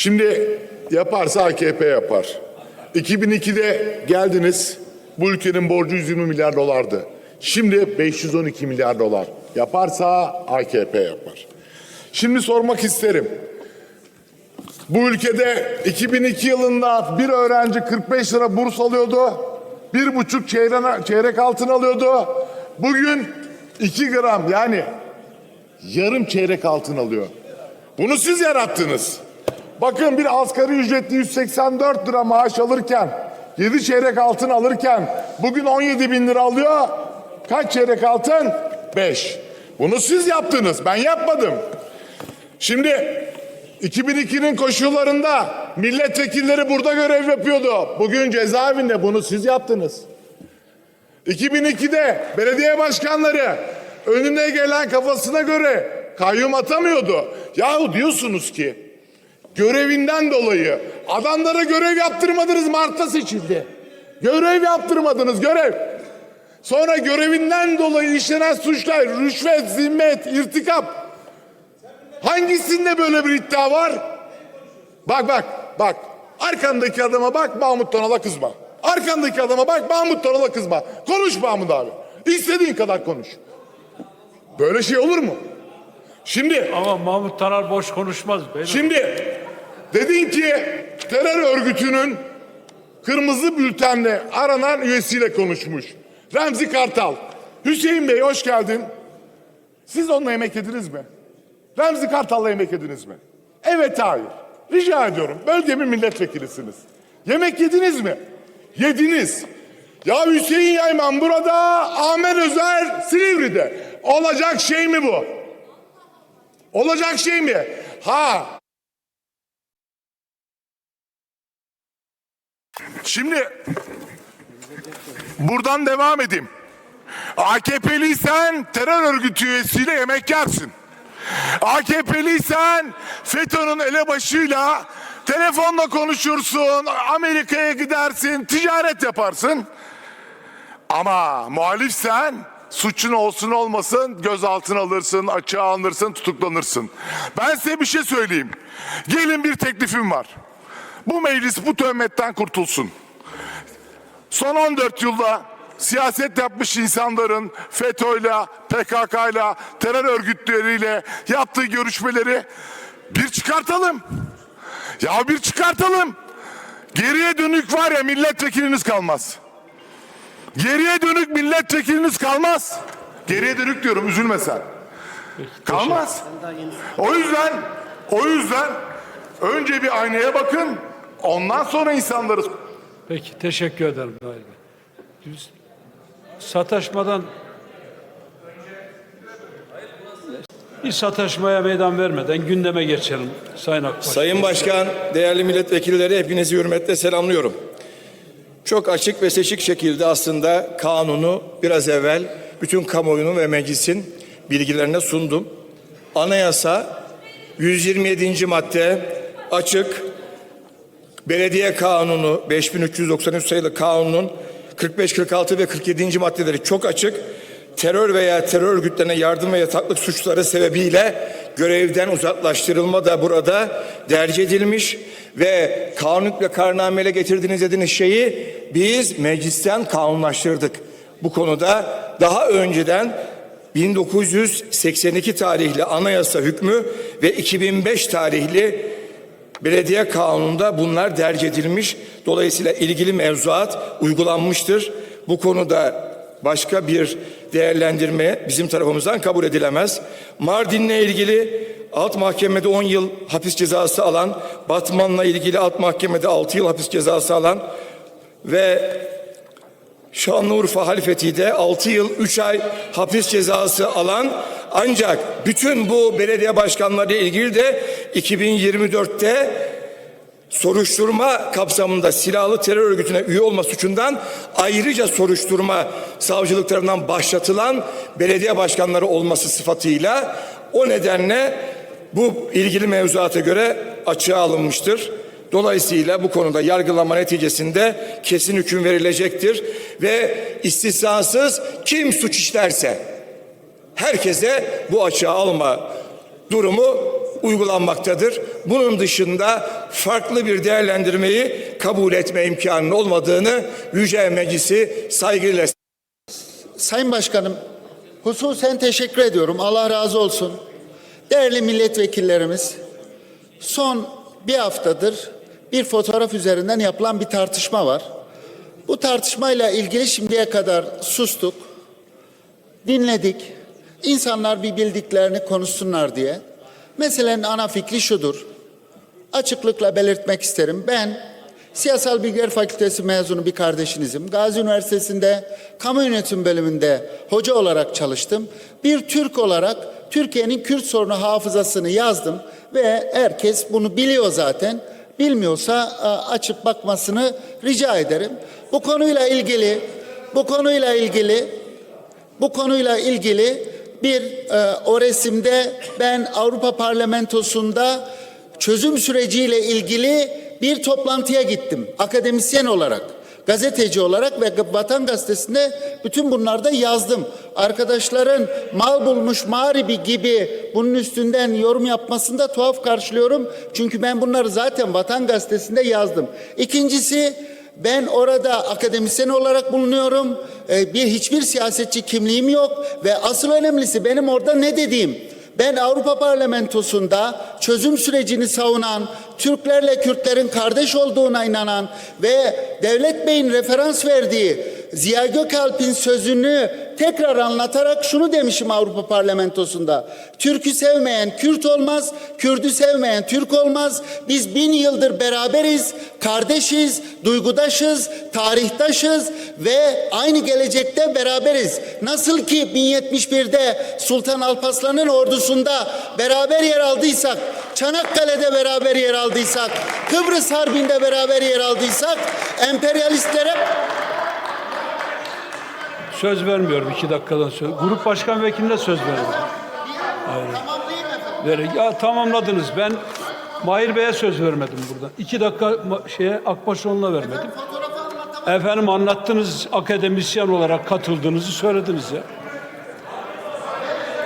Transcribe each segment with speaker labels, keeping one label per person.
Speaker 1: Şimdi yaparsa AKP yapar. 2002'de geldiniz. Bu ülkenin borcu 120 milyar dolardı. Şimdi 512 milyar dolar. Yaparsa AKP yapar. Şimdi sormak isterim. Bu ülkede 2002 yılında bir öğrenci 45 lira burs alıyordu. Bir buçuk çeyrek, altın alıyordu. Bugün 2 gram yani yarım çeyrek altın alıyor. Bunu siz yarattınız. Bakın bir asgari ücretli 184 lira maaş alırken 7 çeyrek altın alırken bugün 17 bin lira alıyor. Kaç çeyrek altın? 5. Bunu siz yaptınız. Ben yapmadım. Şimdi 2002'nin koşullarında milletvekilleri burada görev yapıyordu. Bugün cezaevinde bunu siz yaptınız. 2002'de belediye başkanları önüne gelen kafasına göre kayyum atamıyordu. Yahu diyorsunuz ki görevinden dolayı adamlara görev yaptırmadınız Mart'ta seçildi. Görev yaptırmadınız görev. Sonra görevinden dolayı işlenen suçlar rüşvet, zimmet, irtikap Hangisinde böyle bir iddia var? Bak bak bak. Arkandaki adama bak Mahmut Tanal'a kızma. Arkandaki adama bak Mahmut Tanal'a kızma. Konuş Mahmut abi. İstediğin kadar konuş. Böyle şey olur mu? Şimdi
Speaker 2: Ama Mahmut Taner boş konuşmaz. Benim.
Speaker 1: Şimdi dedin ki terör örgütünün kırmızı bültenle aranan üyesiyle konuşmuş. Remzi Kartal. Hüseyin Bey hoş geldin. Siz onunla yemek yediniz mi? Remzi Kartal'la yemek yediniz mi? Evet hayır. Rica ediyorum. Bölgemin milletvekilisiniz. Yemek yediniz mi? Yediniz. Ya Hüseyin Yayman burada, Ahmet Özer Silivri'de. Olacak şey mi bu? Olacak şey mi? Ha. Şimdi buradan devam edeyim. AKP'liysen terör örgütü üyesiyle yemek yersin. AKP'liysen FETÖ'nün elebaşıyla telefonla konuşursun, Amerika'ya gidersin, ticaret yaparsın. Ama muhalifsen suçun olsun olmasın gözaltına alırsın, açığa alınırsın, tutuklanırsın. Ben size bir şey söyleyeyim. Gelin bir teklifim var. Bu meclis bu töhmetten kurtulsun. Son 14 yılda siyaset yapmış insanların FETÖ'yle, PKK'yla, terör örgütleriyle yaptığı görüşmeleri bir çıkartalım. Ya bir çıkartalım. Geriye dönük var ya milletvekiliniz kalmaz. Geriye dönük milletvekiliniz kalmaz. Geriye dönük diyorum üzülme sen. Kalmaz. O yüzden o yüzden önce bir aynaya bakın. Ondan sonra insanları
Speaker 2: Peki teşekkür ederim. Nail Bey. Sataşmadan bir sataşmaya meydan vermeden gündeme geçelim Sayın Akbaş.
Speaker 3: Sayın Başkan, değerli milletvekilleri hepinizi hürmetle selamlıyorum. Çok açık ve seçik şekilde aslında kanunu biraz evvel bütün kamuoyunun ve meclisin bilgilerine sundum. Anayasa 127. madde açık. Belediye Kanunu 5393 sayılı kanunun 45, 46 ve 47. maddeleri çok açık. Terör veya terör örgütlerine yardım ve yataklık suçları sebebiyle görevden uzaklaştırılma da burada derc edilmiş ve kanun ve kararnameyle getirdiğiniz dediğiniz şeyi biz meclisten kanunlaştırdık. Bu konuda daha önceden 1982 tarihli anayasa hükmü ve 2005 tarihli Belediye kanununda bunlar derc edilmiş. Dolayısıyla ilgili mevzuat uygulanmıştır. Bu konuda başka bir değerlendirme bizim tarafımızdan kabul edilemez. Mardin'le ilgili alt mahkemede 10 yıl hapis cezası alan, Batman'la ilgili alt mahkemede 6 yıl hapis cezası alan ve Şanlıurfa halifetiyle 6 yıl 3 ay hapis cezası alan ancak bütün bu belediye başkanları ilgili de 2024'te soruşturma kapsamında silahlı terör örgütüne üye olma suçundan ayrıca soruşturma savcılık tarafından başlatılan belediye başkanları olması sıfatıyla o nedenle bu ilgili mevzuata göre açığa alınmıştır. Dolayısıyla bu konuda yargılama neticesinde kesin hüküm verilecektir ve istisnasız kim suç işlerse herkese bu açığa alma durumu uygulanmaktadır. Bunun dışında farklı bir değerlendirmeyi kabul etme imkanının olmadığını Yüce Meclisi saygıyla
Speaker 4: Sayın Başkanım, hususen teşekkür ediyorum. Allah razı olsun. Değerli milletvekillerimiz, son bir haftadır bir fotoğraf üzerinden yapılan bir tartışma var. Bu tartışmayla ilgili şimdiye kadar sustuk, dinledik. İnsanlar bir bildiklerini konuşsunlar diye. Meselenin ana fikri şudur. Açıklıkla belirtmek isterim. Ben Siyasal Bilgiler Fakültesi mezunu bir kardeşinizim. Gazi Üniversitesi'nde kamu yönetim bölümünde hoca olarak çalıştım. Bir Türk olarak Türkiye'nin Kürt sorunu hafızasını yazdım ve herkes bunu biliyor zaten. Bilmiyorsa a, açıp bakmasını rica ederim. Bu konuyla ilgili bu konuyla ilgili bu konuyla ilgili bir e, o resimde ben Avrupa Parlamentosu'nda çözüm süreciyle ilgili bir toplantıya gittim akademisyen olarak, gazeteci olarak ve Vatan Gazetesi'nde bütün bunlarda yazdım. Arkadaşların mal bulmuş mağribi gibi bunun üstünden yorum yapmasında tuhaf karşılıyorum. Çünkü ben bunları zaten Vatan Gazetesi'nde yazdım. İkincisi ben orada akademisyen olarak bulunuyorum. Ee, bir hiçbir siyasetçi kimliğim yok ve asıl önemlisi benim orada ne dediğim. Ben Avrupa Parlamentosu'nda çözüm sürecini savunan, Türklerle Kürtlerin kardeş olduğuna inanan ve Devlet Bey'in referans verdiği Ziya Gökalp'in sözünü tekrar anlatarak şunu demişim Avrupa Parlamentosu'nda. Türk'ü sevmeyen Kürt olmaz, Kürt'ü sevmeyen Türk olmaz. Biz bin yıldır beraberiz, kardeşiz, duygudaşız, tarihtaşız ve aynı gelecekte beraberiz. Nasıl ki 1071'de Sultan Alparslan'ın ordusunda beraber yer aldıysak, Çanakkale'de beraber yer aldıysak, Kıbrıs Harbi'nde beraber yer aldıysak, emperyalistlere
Speaker 2: Söz vermiyorum iki dakikadan söz. Grup başkan vekiline söz verdim. Hayır. Ya tamamladınız. Ben Mahir Bey'e söz vermedim burada. İki dakika şeye Akbaşoğlu'na vermedim. Efendim anlattınız akademisyen olarak katıldığınızı söylediniz ya.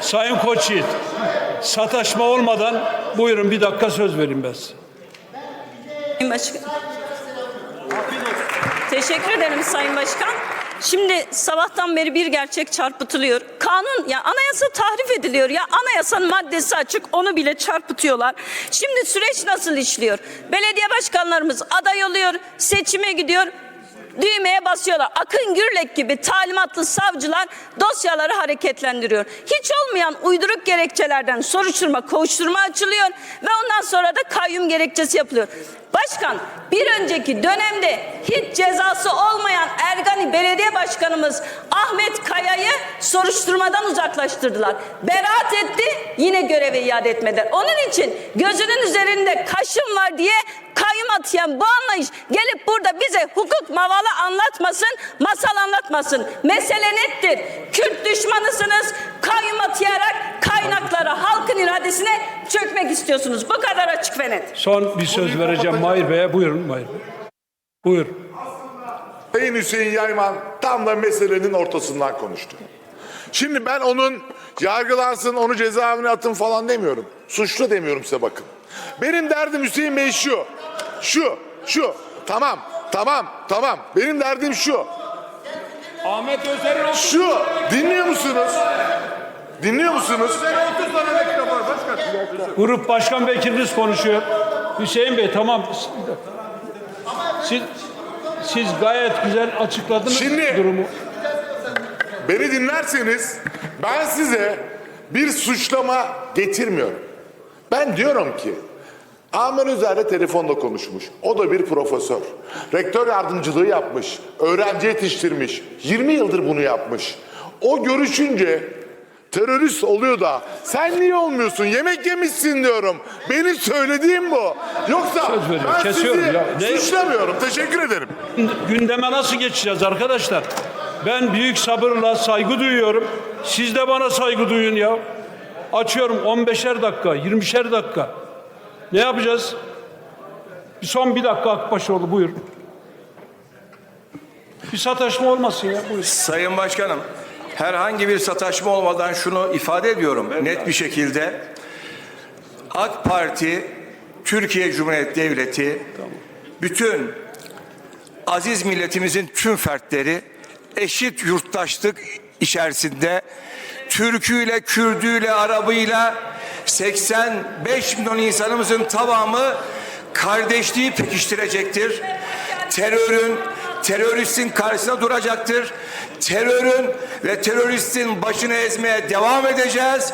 Speaker 2: Sayın Koçyiğit, sataşma olmadan buyurun bir dakika söz vereyim ben size.
Speaker 5: Teşekkür ederim Sayın Başkan. Şimdi sabahtan beri bir gerçek çarpıtılıyor. Kanun ya anayasa tahrif ediliyor ya anayasanın maddesi açık onu bile çarpıtıyorlar. Şimdi süreç nasıl işliyor? Belediye başkanlarımız aday oluyor, seçime gidiyor. Düğmeye basıyorlar. Akın Gürlek gibi talimatlı savcılar dosyaları hareketlendiriyor. Hiç olmayan uyduruk gerekçelerden soruşturma, kovuşturma açılıyor ve ondan sonra da kayyum gerekçesi yapılıyor. Başkan bir önceki dönemde hiç cezası olmayan Ergani Belediye Başkanımız Ahmet Kaya'yı soruşturmadan uzaklaştırdılar. Beraat etti yine göreve iade etmediler. Onun için gözünün üzerinde kaşın var diye kayyum atayan bu anlayış gelip burada bize hukuk mavalı anlatmasın, masal anlatmasın. Mesele nettir. Kürt düşmanısınız. Kayyum atayarak kaynaklara, halkın iradesine çökmek istiyorsunuz. Bu kadar açık ve net.
Speaker 2: Son bir söz vereceğim Mahir Bey'e. Buyurun Mahir Bey. Buyur.
Speaker 1: Sayın Hüseyin Yayman tam da meselenin ortasından konuştu. Şimdi ben onun yargılansın, onu cezaevine atın falan demiyorum. Suçlu demiyorum size bakın. Benim derdim Hüseyin Bey şu. Şu, şu. Tamam, tamam, tamam. Benim derdim şu.
Speaker 2: Ahmet Özer'in
Speaker 1: Şu. Dinliyor musunuz? Dinliyor musunuz?
Speaker 2: Grup başkan vekiliniz konuşuyor. Hüseyin Bey tamam. Siz, siz gayet güzel açıkladınız
Speaker 1: Şimdi-
Speaker 2: durumu.
Speaker 1: Beni dinlerseniz ben size bir suçlama getirmiyorum. Ben diyorum ki Ahmet Özer'le telefonda konuşmuş. O da bir profesör. Rektör yardımcılığı yapmış. Öğrenci yetiştirmiş. 20 yıldır bunu yapmış. O görüşünce terörist oluyor da sen niye olmuyorsun? Yemek yemişsin diyorum. Benim söylediğim bu. Yoksa
Speaker 2: Söz veriyorum,
Speaker 1: ben
Speaker 2: kesiyorum
Speaker 1: sizi
Speaker 2: ya. Ne-
Speaker 1: suçlamıyorum. Teşekkür ederim.
Speaker 2: Gündeme nasıl geçeceğiz arkadaşlar? Ben büyük sabırla saygı duyuyorum. Siz de bana saygı duyun ya. Açıyorum 15'er dakika, 20'şer dakika. Ne yapacağız? Bir son bir dakika Akbaşoğlu buyur. Bir sataşma olmasın ya buyur.
Speaker 3: Sayın Başkanım, herhangi bir sataşma olmadan şunu ifade ediyorum net bir şekilde. AK Parti, Türkiye Cumhuriyeti Devleti, bütün aziz milletimizin tüm fertleri eşit yurttaşlık içerisinde Türküyle, Kürdüyle, Arabıyla 85 milyon insanımızın tamamı kardeşliği pekiştirecektir. Terörün, teröristin karşısına duracaktır. Terörün ve teröristin başını ezmeye devam edeceğiz.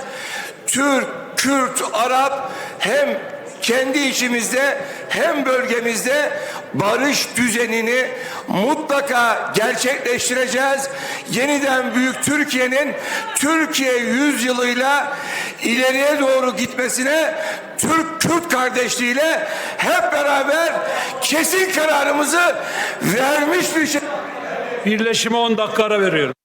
Speaker 3: Türk, Kürt, Arap hem kendi içimizde hem bölgemizde barış düzenini mutlaka gerçekleştireceğiz. Yeniden büyük Türkiye'nin Türkiye yüzyılıyla ileriye doğru gitmesine Türk-Kürt kardeşliğiyle hep beraber kesin kararımızı vermiş bir şey.
Speaker 2: Birleşime 10 dakika ara veriyorum.